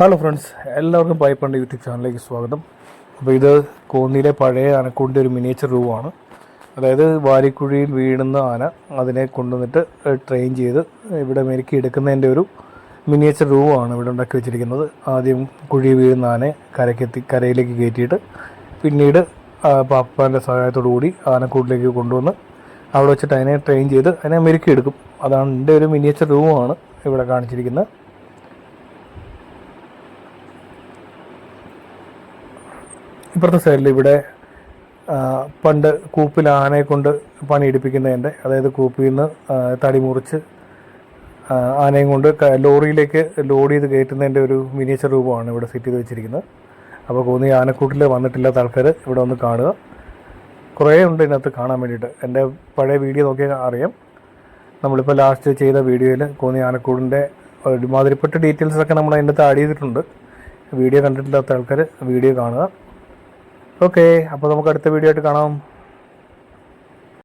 Hello friends എല്ലാവർക്കും പൈപ്പണ്ട് YouTube ചാനലിലേക്ക് സ്വാഗതം. അപ്പോൾ ഇത് കോന്നിയിലെ പഴയ ആനക്കൂടിന്റെ ഒരു മിനിയേച്ചർ റൂവാണ് അതായത് വാരിക്കുഴിയിൽ വീഴുന്ന ആന അതിനെ കൊണ്ടുവന്നിട്ട് ട്രെയിൻ ചെയ്ത് ഇവിടെ മെരുക്കി എടുക്കുന്നതിന്റെ ഒരു മിനിയേച്ചർ ആണ് ഇവിടെ ഉണ്ടാക്കി വെച്ചിരിക്കുന്നത്. ആദ്യം കുഴി വീഴുന്ന ആനയെ കരക്കെത്തി കരയിലേക്ക് കയറ്റിയിട്ട് പിന്നീട് പാപ്പാന്റെ സഹായത്തോടു കൂടി ആനക്കൂട്ടിലേക്ക് കൊണ്ടുവന്ന് അവിടെ വെച്ചിട്ട് അതിനെ ട്രെയിൻ ചെയ്ത് അതിനെ മെരുക്കി എടുക്കും. അതാണ് എന്റെ ഒരു മിനിയേച്ചർ റൂവാണ് ഇവിടെ കാണിച്ചിരിക്കുന്നത്. ഇപ്പുറത്തെ സൈഡിൽ ഇവിടെ പണ്ട് കൂപ്പിൽ ആനയെ കൊണ്ട് പണിയെടുപ്പിക്കുന്നതിന്റെ അതായത് കൂപ്പിൽ നിന്ന് തടി മുറിച്ച് ആനയും കൊണ്ട് ലോറിയിലേക്ക് ലോഡ് ചെയ്ത് കയറ്റുന്നതിന്റെ ഒരു മിനിയേച്ചർ രൂപമാണ് ഇവിടെ സെറ്റ് ചെയ്ത് വെച്ചിരിക്കുന്നത്. അപ്പോൾ കോന്നി ആനക്കൂട്ടിൽ വന്നിട്ടില്ലാത്ത ആൾക്കാർ ഇവിടെ ഒന്ന് കാണുക. കുറേ ഉണ്ട് ഇതിനകത്ത് കാണാൻ വേണ്ടിയിട്ട്. എന്റെ പഴയ വീഡിയോ നോക്കിയാൽ അറിയാം. നമ്മളിപ്പോൾ ലാസ്റ്റ് ചെയ്ത വീഡിയോയിൽ കോന്നി ആനക്കൂടിന്റെ ഒരുമാതിരിപ്പെട്ട ഡീറ്റെയിൽസ് ഒക്കെ നമ്മൾ അതിന്റെ അടി ചെയ്തിട്ടുണ്ട്. വീഡിയോ കണ്ടിട്ടില്ലാത്ത ആൾക്കാർ വീഡിയോ കാണുക. ഓക്കെ അപ്പോൾ നമുക്ക് അടുത്ത വീഡിയോ ആയിട്ട് കാണാം.